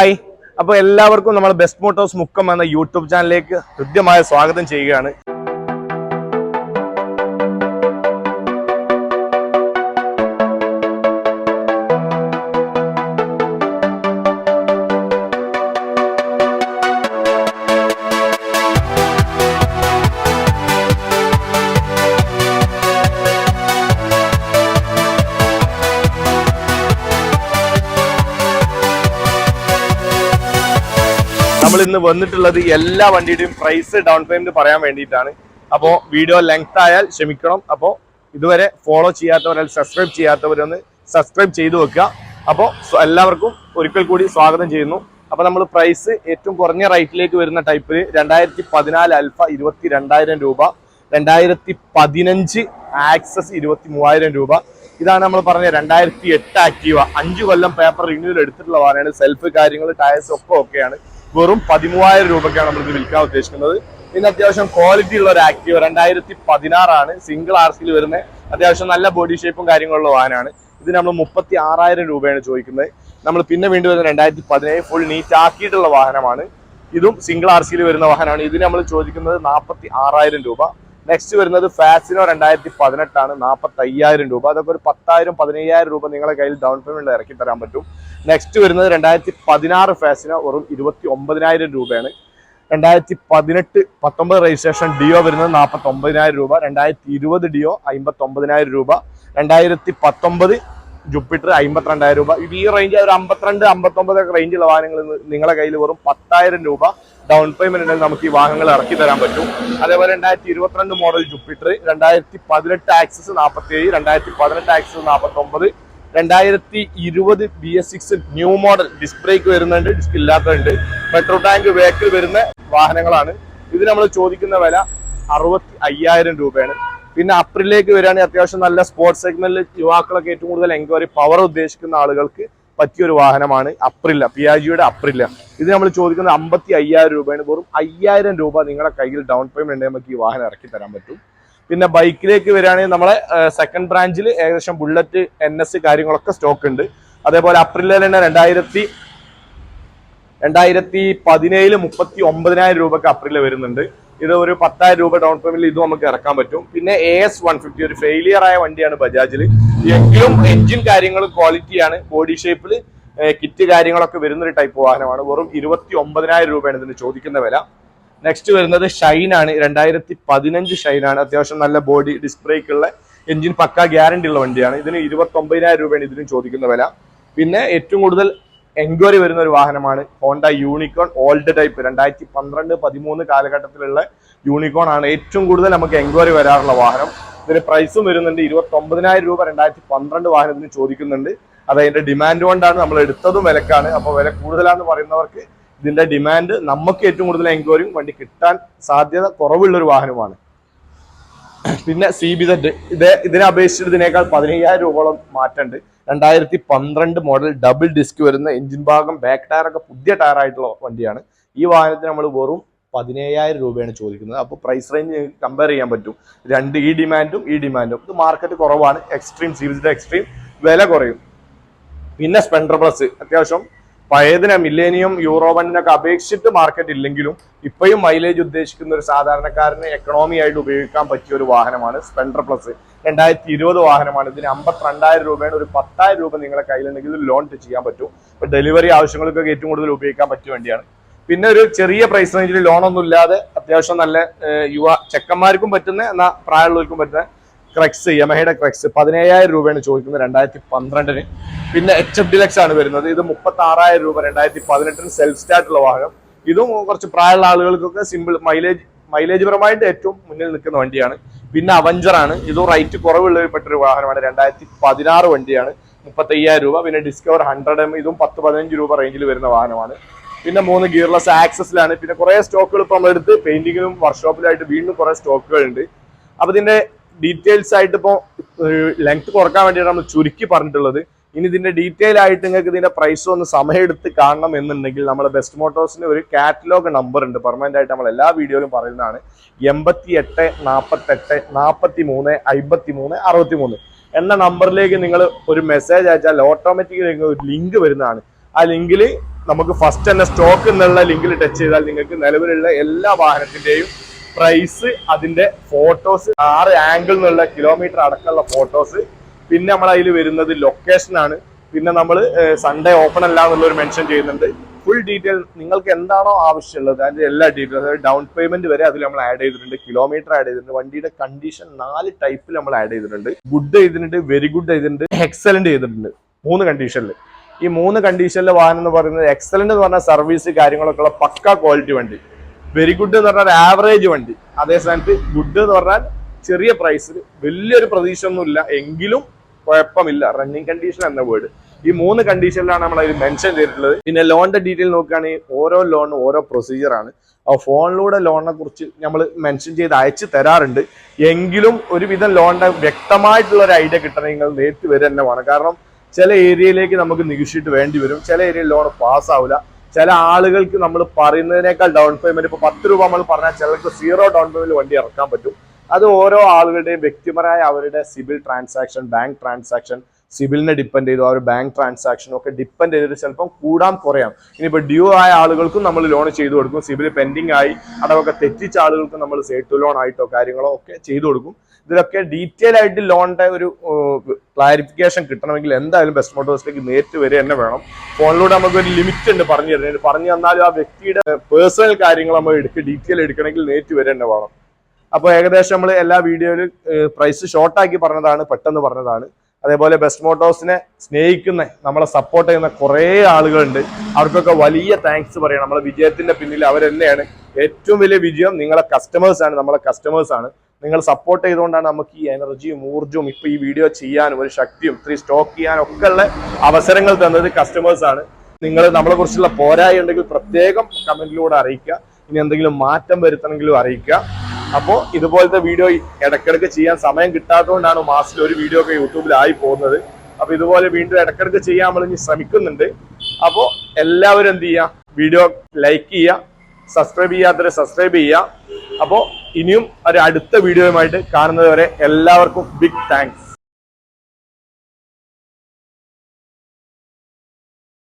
Hi. അപ്പോൾ എല്ലാവർക്കും നമ്മുടെ ബെസ്റ്റ് മോട്ടോസ് മുക്കം എന്ന യൂട്യൂബ് ചാനലിലേക്ക് ഹൃദ്യമായ സ്വാഗതം ചെയ്യുകയാണ്. നമ്മൾ ഇന്ന് വന്നിട്ടുള്ളത് എല്ലാ വണ്ടിയുടെയും പ്രൈസ് ഡൗൺ പേയ്മെന്റ് പറയാൻ വേണ്ടിയിട്ടാണ്. അപ്പോൾ വീഡിയോ ലെങ്ത് ആയാൽ ക്ഷമിക്കണം. അപ്പോൾ ഇതുവരെ ഫോളോ ചെയ്യാത്തവർ അല്ലെങ്കിൽ സബ്സ്ക്രൈബ് ചെയ്യാത്തവരൊന്ന് സബ്സ്ക്രൈബ് ചെയ്തു വെക്കുക. അപ്പോൾ എല്ലാവർക്കും ഒരിക്കൽ കൂടി സ്വാഗതം ചെയ്യുന്നു. അപ്പോൾ നമ്മൾ പ്രൈസ് ഏറ്റവും കുറഞ്ഞ റേറ്റിലേക്ക് വരുന്ന ടൈപ്പിൽ രണ്ടായിരത്തി പതിനാല് അൽഫ ഇരുപത്തി രണ്ടായിരം രൂപ രണ്ടായിരത്തി പതിനഞ്ച് ആക്സസ് ഇരുപത്തി മൂവായിരം രൂപ. ഇതാണ് നമ്മൾ പറഞ്ഞ രണ്ടായിരത്തി എട്ട് ആക്റ്റീവ അഞ്ചു കൊല്ലം പേപ്പർ റിന്യൂവൽ എടുത്തിട്ടുള്ള വാഹനമാണ് സെൽഫ് കാര്യങ്ങൾ ടയർസ് ഒക്കെ ഒക്കെയാണ് വെറും പതിമൂവായിരം രൂപയ്ക്കാണ് നമ്മൾ ഇത് വിൽക്കാൻ ഉദ്ദേശിക്കുന്നത്. ഇന്ന് അത്യാവശ്യം ക്വാളിറ്റി ഉള്ള ഒരു ആക്റ്റീവ് രണ്ടായിരത്തി പതിനാറാണ്. സിംഗിൾ ആർ സിയിൽ വരുന്ന അത്യാവശ്യം നല്ല ബോഡി ഷേപ്പും കാര്യങ്ങളുള്ള വാഹനമാണ്. ഇത് നമ്മൾ മുപ്പത്തി ആറായിരം രൂപയാണ് ചോദിക്കുന്നത്. നമ്മൾ പിന്നെ വീണ്ടും വരുന്ന രണ്ടായിരത്തി പതിനേഴ് ഫുൾ നീറ്റ് ആക്കിയിട്ടുള്ള വാഹനമാണ്. ഇതും സിംഗിൾ ആർ സിയിൽ വരുന്ന വാഹനമാണ്. ഇതിന് നമ്മൾ ചോദിക്കുന്നത് നാൽപ്പത്തി ആറായിരം രൂപ. നെക്സ്റ്റ് വരുന്നത് ഫാസിനോ രണ്ടായിരത്തി പതിനെട്ടാണ് നാൽപ്പത്തി അയ്യായിരം രൂപ. അതൊക്കെ ഒരു പത്തായിരം പതിനയ്യായിരം രൂപ നിങ്ങളുടെ കയ്യിൽ ഡൗൺ പേയ്മെന്റ് ഇറക്കി തരാൻ പറ്റും. നെക്സ്റ്റ് വരുന്നത് രണ്ടായിരത്തി പതിനാറ് ഫാസിനോ വെറും ഇരുപത്തി ഒമ്പതിനായിരം രൂപയാണ്. രണ്ടായിരത്തി പതിനെട്ട് പത്തൊമ്പത് രജിസ്ട്രേഷൻ ഡിയോ വരുന്നത് നാൽപ്പത്തി ഒമ്പതിനായിരം രൂപ. രണ്ടായിരത്തി ഇരുപത് ഡിയോ അമ്പത്തി ഒമ്പതിനായിരം രൂപ. രണ്ടായിരത്തി പത്തൊമ്പത് ജുപ്പിറ്റർ അമ്പത്തിരണ്ടായിരം രൂപ. ഈ റേഞ്ച് ഒരു അമ്പത്തിരണ്ട് അമ്പത്തൊമ്പത് റേഞ്ചുള്ള വാഹനങ്ങൾ നിങ്ങളെ കയ്യിൽ വെറും പത്തായിരം രൂപ ഡൗൺ പേയ്മെന്റ് ഉണ്ടെങ്കിൽ നമുക്ക് ഈ വാഹനങ്ങൾ ഇറക്കി തരാൻ പറ്റും. അതേപോലെ രണ്ടായിരത്തി ഇരുപത്തിരണ്ട് മോഡൽ ജുപ്പിറ്റർ രണ്ടായിരത്തി പതിനെട്ട് ആക്സസ് നാൽപ്പത്തി ഏഴ് രണ്ടായിരത്തി പതിനെട്ട് ആക്സസ് നാൽപ്പത്തി ഒമ്പത് രണ്ടായിരത്തി ഇരുപത് B S six new model disc brake വരുന്നുണ്ട് ഡിസ്ക് ഇല്ലാത്തതുണ്ട്. പെട്രോൾ ടാങ്ക് വേക്കിൽ വരുന്ന വാഹനങ്ങളാണ്. ഇത് നമ്മൾ ചോദിക്കുന്ന വില അറുപത്തി അയ്യായിരം രൂപയാണ്. പിന്നെ അപ്രിലേക്ക് വരികയാണെങ്കിൽ അത്യാവശ്യം നല്ല സ്പോർട്സ് സെഗ്മെന്റിൽ യുവാക്കളൊക്കെ ഏറ്റവും കൂടുതൽ എൻക്വയറി പവർ ഉദ്ദേശിക്കുന്ന ആളുകൾക്ക് പറ്റിയ ഒരു വാഹനമാണ് അപ്രില്ല പിയാജിയുടെ അപ്രില്ല ഇത് നമ്മൾ ചോദിക്കുന്നത് അമ്പത്തി അയ്യായിരം രൂപയാണ്. വെറും അയ്യായിരം രൂപ നിങ്ങളുടെ കയ്യിൽ ഡൗൺ പേയ്മെന്റ് ഉണ്ടെങ്കിൽ നമുക്ക് ഈ വാഹനം ഇറക്കി തരാൻ പറ്റും. പിന്നെ ബൈക്കിലേക്ക് വരികയാണെങ്കിൽ നമ്മളെ സെക്കൻഡ് ബ്രാഞ്ചിൽ ഏകദേശം ബുള്ളറ്റ് എൻ എസ് കാര്യങ്ങളൊക്കെ സ്റ്റോക്ക് ഉണ്ട്. അതേപോലെ അപ്രിലിൽ തന്നെ രണ്ടായിരത്തി രണ്ടായിരത്തി പതിനേഴിൽ മുപ്പത്തി ഒമ്പതിനായിരം രൂപക്ക് അപ്രിൽ വരുന്നുണ്ട്. ഇത് ഒരു പത്തായിരം രൂപ ഡൗൺ പേയ്മെന്റിൽ ഇത് നമുക്ക് ഇറക്കാൻ പറ്റും. പിന്നെ എ എസ് വൺ ഫിഫ്റ്റി ഒരു ഫെയിലിയർ ആയ വണ്ടിയാണ് ബജാജിൽ എങ്കിലും എഞ്ചിൻ കാര്യങ്ങൾ ക്വാളിറ്റിയാണ് ബോഡി ഷേപ്പിൽ കിറ്റ് കാര്യങ്ങളൊക്കെ വരുന്ന ഒരു ടൈപ്പ് വാഹനമാണ്. വെറും ഇരുപത്തി ഒമ്പതിനായിരം രൂപയാണ് ഇതിന് ചോദിക്കുന്ന വില. നെക്സ്റ്റ് വരുന്നത് ഷൈൻ ആണ്. രണ്ടായിരത്തി പതിനഞ്ച് ഷൈൻ ആണ്. അത്യാവശ്യം നല്ല ബോഡി ഡിസ്ക് ബ്രേക്ക് ഉള്ള എഞ്ചിൻ പക്ക ഗ്യാരണ്ടി ഉള്ള വണ്ടിയാണ്. ഇതിന് ഇരുപത്തി ഒമ്പതിനായിരം രൂപയാണ് ഇതിനും ചോദിക്കുന്ന വില. പിന്നെ ഏറ്റവും കൂടുതൽ എൻക്വയറി വരുന്ന ഒരു വാഹനമാണ് ഹോണ്ട യൂണിക്കോൺ ഓൾഡ് ടൈപ്പ്. രണ്ടായിരത്തി പന്ത്രണ്ട് പതിമൂന്ന് കാലഘട്ടത്തിലുള്ള യൂണിക്കോൺ ആണ് ഏറ്റവും കൂടുതൽ നമുക്ക് എൻക്വയറി വരാറുള്ള വാഹനം. ഇതിന് പ്രൈസും വരുന്നുണ്ട്. ഇരുപത്തി ഒമ്പതിനായിരം രൂപ രണ്ടായിരത്തി പന്ത്രണ്ട് വാഹനത്തിന് ചോദിക്കുന്നുണ്ട്. അത് അതിന്റെ ഡിമാൻഡ് കൊണ്ടാണ് നമ്മൾ എടുത്തതും വിലക്കാണ്. അപ്പോൾ വില കൂടുതലാണെന്ന് പറയുന്നവർക്ക് ഇതിന്റെ ഡിമാൻഡ് നമുക്ക് ഏറ്റവും കൂടുതൽ എൻക്വയറിയും വണ്ടി കിട്ടാൻ സാധ്യത കുറവുള്ള ഒരു വാഹനമാണ്. പിന്നെ സി ബി സെറ്റ് ഇത് ഇതിനെ അപേക്ഷിച്ചിട്ട് ഇതിനേക്കാൾ പതിനയ്യായിരം രൂപയോളം മാറ്റമുണ്ട്. രണ്ടായിരത്തി പന്ത്രണ്ട് മോഡൽ ഡബിൾ ഡിസ്ക് വരുന്ന എഞ്ചിൻ ഭാഗം ബാക്ക് ടയർ ഒക്കെ പുതിയ ടയർ ആയിട്ടുള്ള വണ്ടിയാണ്. ഈ വാഹനത്തിന് നമ്മൾ വെറും പതിനേഴായിരം രൂപയാണ് ചോദിക്കുന്നത്. അപ്പോൾ പ്രൈസ് റേഞ്ച് കമ്പയർ ചെയ്യാൻ പറ്റും. രണ്ട് ഈ ഡിമാൻഡും ഈ ഡിമാൻഡും ഇത് മാർക്കറ്റ് കുറവാണ്. എക്സ്ട്രീം സി ബി എക്സ്ട്രീം വില കുറയും. പിന്നെ സ്പെൻഡർ പ്ലസ് അത്യാവശ്യം പഴയതിനെ മില്ലേനിയം യൂറോ വണ്ണിനൊക്കെ അപേക്ഷിച്ചിട്ട് മാർക്കറ്റ് ഇല്ലെങ്കിലും ഇപ്പോഴും മൈലേജ് ഉദ്ദേശിക്കുന്ന ഒരു സാധാരണക്കാരന് എക്കണോമി ആയിട്ട് ഉപയോഗിക്കാൻ പറ്റിയ ഒരു വാഹനമാണ് സ്പെൻഡർ പ്ലസ് രണ്ടായിരത്തി ഇരുപത് വാഹനമാണ്. ഇതിന് അമ്പത്തിരണ്ടായിരം രൂപയാണ്. ഒരു പത്തായിരം രൂപ നിങ്ങളെ കയ്യിലുണ്ടെങ്കിൽ ലോൺ ചെയ്യാൻ പറ്റും. ഇപ്പൊ ഡെലിവറി ആവശ്യങ്ങൾക്കൊക്കെ ഏറ്റവും കൂടുതൽ ഉപയോഗിക്കാൻ പറ്റിയ വണ്ടിയാണ്. പിന്നെ ഒരു ചെറിയ പ്രൈസ് റേഞ്ചിൽ ലോൺ ഒന്നും ഇല്ലാതെ അത്യാവശ്യം നല്ല യുവ ചെക്കന്മാർക്കും പറ്റുന്ന എന്നാൽ പ്രായമുള്ളവർക്കും പറ്റുന്ന ക്രക്സ് യമഹയുടെ ക്രക്സ് പതിനേഴായിരം രൂപയാണ് ചോദിക്കുന്നത് രണ്ടായിരത്തി പന്ത്രണ്ടിന് പിന്നെ എച്ച് എഫ് ഡിലക്സ് ആണ് വരുന്നത്. ഇത് മുപ്പത്തി ആറായിരം രൂപ രണ്ടായിരത്തി പതിനെട്ടിന് സെൽഫ് സ്റ്റാർട്ട് ഉള്ള വാഹനം. ഇതും കുറച്ച് പ്രായമുള്ള ആളുകൾക്കൊക്കെ സിമ്പിൾ മൈലേജ് മൈലേജ് പരമായിട്ട് ഏറ്റവും മുന്നിൽ നിൽക്കുന്ന വണ്ടിയാണ്. പിന്നെ അവഞ്ചർ ആണ്. ഇതും റൈറ്റ് കുറവുള്ള ഒരു വാഹനമാണ്. രണ്ടായിരത്തി പതിനാറ് വണ്ടിയാണ്. മുപ്പത്തി അയ്യായിരം രൂപ. പിന്നെ ഡിസ്കവർ ഹൺഡ്രഡ് എം ഇതും പത്ത് പതിനഞ്ച് രൂപ റേഞ്ചിൽ വരുന്ന വാഹനമാണ്. പിന്നെ മൂന്ന് ഗിയർലെസ് ആക്സസിലാണ് പിന്നെ കുറെ സ്റ്റോക്കുകൾ ഇപ്പം നമ്മളെടുത്ത് പെയിന്റിങ്ങിനും വർക്ക്ഷോപ്പിലായിട്ട് വീണ്ടും കുറെ സ്റ്റോക്കുകൾ ഉണ്ട്. അപ്പൊ ഇതിന്റെ ഡീറ്റെയിൽസ് ആയിട്ട് ഇപ്പോൾ ലെങ്ത് കുറയ്ക്കാൻ വേണ്ടിയിട്ട് നമ്മൾ ചുരുക്കി പറഞ്ഞിട്ടുള്ളത്. ഇനി ഇതിന്റെ ഡീറ്റെയിൽ ആയിട്ട് നിങ്ങൾക്ക് ഇതിന്റെ പ്രൈസ് ഒന്ന് സമയമെടുത്ത് കാണണം എന്നുണ്ടെങ്കിൽ നമ്മൾ ബെസ്റ്റ് മോട്ടോഴ്സിന് ഒരു കാറ്റലോഗ് നമ്പർ ഉണ്ട്. പെർമനന്റ് ആയിട്ട് നമ്മൾ എല്ലാ വീഡിയോയിലും പറയുന്നതാണ്. എൺപത്തി എട്ട് നാൽപ്പത്തെട്ട് നാൽപ്പത്തി മൂന്ന് അമ്പത്തി മൂന്ന് അറുപത്തി മൂന്ന് എന്ന നമ്പറിലേക്ക് നിങ്ങൾ ഒരു മെസ്സേജ് അയച്ചാൽ ഓട്ടോമാറ്റിക്കലി ഒരു ലിങ്ക് വരുന്നതാണ്. ആ ലിങ്കിൽ നമുക്ക് ഫസ്റ്റ് തന്നെ സ്റ്റോക്ക് എന്നുള്ള ലിങ്കിൽ ടച്ച് ചെയ്താൽ നിങ്ങൾക്ക് നിലവിലുള്ള എല്ലാ വാഹനത്തിന്റെയും പ്രൈസ് അതിന്റെ ഫോട്ടോസ് ആറ് ആംഗിൾ എന്നുള്ള കിലോമീറ്റർ അടക്കമുള്ള ഫോട്ടോസ് പിന്നെ നമ്മൾ അതിൽ വരുന്നത് ലൊക്കേഷൻ ആണ്. പിന്നെ നമ്മൾ സൺഡേ ഓപ്പൺ അല്ല എന്നുള്ളൊരു മെൻഷൻ ചെയ്യുന്നുണ്ട്. ഫുൾ ഡീറ്റെയിൽ നിങ്ങൾക്ക് എന്താണോ ആവശ്യമുള്ളത് അതിന്റെ എല്ലാ ഡീറ്റെയിൽസ് ഡൗൺ പേയ്മെന്റ് വരെ അതിൽ നമ്മൾ ആഡ് ചെയ്തിട്ടുണ്ട്. കിലോമീറ്റർ ആഡ് ചെയ്തിട്ടുണ്ട്. വണ്ടിയുടെ കണ്ടീഷൻ നാല് ടൈപ്പിൽ നമ്മൾ ആഡ് ചെയ്തിട്ടുണ്ട്. ഗുഡ് ചെയ്തിട്ടുണ്ട് വെരി ഗുഡ് ചെയ്തിട്ടുണ്ട് എക്സലന്റ് ചെയ്തിട്ടുണ്ട്. മൂന്ന് കണ്ടീഷനിൽ ഈ മൂന്ന് കണ്ടീഷനിലെ വാഹനം എന്ന് പറയുന്നത് എക്സലന്റ് എന്ന് പറഞ്ഞ സർവീസ് കാര്യങ്ങളൊക്കെ ഉള്ള പക്ക ക്വാളിറ്റി വണ്ടി. വെരി ഗുഡ് എന്ന് പറഞ്ഞാൽ ആവറേജ് വണ്ടി. അതേ സ്ഥാനത്ത് ഗുഡ് എന്ന് പറഞ്ഞാൽ ചെറിയ പ്രൈസിൽ വലിയൊരു പ്രതീക്ഷ ഒന്നുമില്ല എങ്കിലും കുഴപ്പമില്ല. റണ്ണിങ് കണ്ടീഷൻ എന്ന വേർഡ് ഈ മൂന്ന് കണ്ടീഷനിലാണ് നമ്മൾ അതിൽ മെൻഷൻ ചെയ്തിട്ടുള്ളത്. പിന്നെ ലോണിന്റെ ഡീറ്റെയിൽ നോക്കുകയാണെങ്കിൽ ഓരോ ലോൺ ഓരോ പ്രൊസീജിയർ ആണ്. ആ ഫോണിലൂടെ ലോണിനെ കുറിച്ച് നമ്മൾ മെൻഷൻ ചെയ്ത് അയച്ചു തരാറുണ്ട്. എങ്കിലും ഒരുവിധം ലോണിന്റെ വ്യക്തമായിട്ടുള്ള ഒരു ഐഡിയ കിട്ടണമെങ്കിൽ നിങ്ങൾ നേരിട്ട് വരെ തന്നെ വേണം. കാരണം ചില ഏരിയയിലേക്ക് നമുക്ക് നികുഷിയിട്ട് വേണ്ടി വരും. ചില ഏരിയയിൽ ലോൺ പാസ്സാവില്ല ചില ആളുകൾക്ക് നമ്മൾ പറയുന്നതിനേക്കാൾ ഡൗൺ പേയ്മെന്റ് ഇപ്പൊ പത്ത് രൂപ നമ്മൾ പറഞ്ഞാൽ ചിലർക്ക് സീറോ ഡൗൺ പേയ്മെന്റ് വണ്ടി ഇറക്കാൻ പറ്റും. അത് ഓരോ ആളുകളുടെയും വ്യക്തിപരമായ അവരുടെ സിബിൽ ട്രാൻസാക്ഷൻ ബാങ്ക് ട്രാൻസാക്ഷൻ സിബിലിനെ ഡിപ്പെൻഡ് ചെയ്തു ആ ഒരു ബാങ്ക് ട്രാൻസാക്ഷനും ഒക്കെ ഡിപ്പെൻഡ് ചെയ്തിട്ട് ചിലപ്പം കൂടാൻ കുറയാം ഇനിയിപ്പോൾ ഡ്യൂ ആയ ആളുകൾക്കും നമ്മൾ ലോൺ ചെയ്തു കൊടുക്കും. സിബിൽ പെൻഡിങ് ആയി അടവൊക്കെ തെറ്റിച്ച ആളുകൾക്കും നമ്മൾ സേട്ടു ലോൺ ആയിട്ടോ കാര്യങ്ങളോ ഒക്കെ ചെയ്തു കൊടുക്കും. ഇതിലൊക്കെ ഡീറ്റെയിൽ ആയിട്ട് ലോണിന്റെ ഒരു ക്ലാരിഫിക്കേഷൻ കിട്ടണമെങ്കിൽ എന്തായാലും ബെസ്റ്റ് മോട്ടോഴ്സിലേക്ക് നേരിട്ട് വരെ തന്നെ വേണം. ഫോണിലൂടെ നമുക്ക് ഒരു ലിമിറ്റ് ഉണ്ട് പറഞ്ഞു തരുന്നത്. പറഞ്ഞു തന്നാലും ആ വ്യക്തിയുടെ പേഴ്സണൽ കാര്യങ്ങൾ നമ്മൾ എടുക്കുക ഡീറ്റെയിൽ എടുക്കണമെങ്കിൽ നേരിട്ട് വരെ തന്നെ വേണം. അപ്പോൾ ഏകദേശം നമ്മൾ എല്ലാ വീഡിയോയിലും പ്രൈസ് ഷോർട്ടാക്കി പറഞ്ഞതാണ് പെട്ടെന്ന് പറഞ്ഞതാണ്. അതേപോലെ ബെസ്റ്റ് മോട്ടോഴ്സിനെ സ്നേഹിക്കുന്ന നമ്മളെ സപ്പോർട്ട് ചെയ്യുന്ന കുറേ ആളുകളുണ്ട്. അവർക്കൊക്കെ വലിയ താങ്ക്സ് പറയണം. നമ്മളെ വിജയത്തിന്റെ പിന്നിൽ അവർ തന്നെയാണ് ഏറ്റവും വലിയ വിജയം നിങ്ങളെ കസ്റ്റമേഴ്സ് ആണ് നമ്മളെ കസ്റ്റമേഴ്സ് ആണ്. നിങ്ങൾ സപ്പോർട്ട് ചെയ്തുകൊണ്ടാണ് നമുക്ക് ഈ എനർജിയും ഊർജവും ഇപ്പൊ ഈ വീഡിയോ ചെയ്യാനും ഒരു ശക്തിയും ഇത്രയും സ്റ്റോക്ക് ചെയ്യാനും ഒക്കെ ഉള്ള അവസരങ്ങൾ തന്നത് കസ്റ്റമേഴ്സ് ആണ്. നിങ്ങൾ നമ്മളെ കുറിച്ചുള്ള പോരായ ഉണ്ടെങ്കിൽ പ്രത്യേകം കമന്റിലൂടെ അറിയിക്കുക. ഇനി എന്തെങ്കിലും മാറ്റം വരുത്തണമെങ്കിലും അറിയിക്കുക. അപ്പോൾ ഇതുപോലത്തെ വീഡിയോ ഇടക്കിടക്ക് ചെയ്യാൻ സമയം കിട്ടാത്തതുകൊണ്ടാണ് മാസത്തിൽ ഒരു വീഡിയോ ഒക്കെ യൂട്യൂബിലായി പോകുന്നത്. അപ്പോൾ ഇതുപോലെ വീണ്ടും ഇടക്കിടക്ക് ചെയ്യാൻ നമ്മൾ ഇനി ശ്രമിക്കുന്നുണ്ട്. അപ്പോൾ എല്ലാവരും എന്ത് ചെയ്യുക വീഡിയോ ലൈക്ക് ചെയ്യുക സബ്സ്ക്രൈബ് ചെയ്യാത്തവരെ സബ്സ്ക്രൈബ് ചെയ്യുക അപ്പോൾ ഇനിയും ഒരു അടുത്ത വീഡിയോയുമായിട്ട് കാണുന്നതുവരെ എല്ലാവർക്കും ബിഗ് താങ്ക്സ്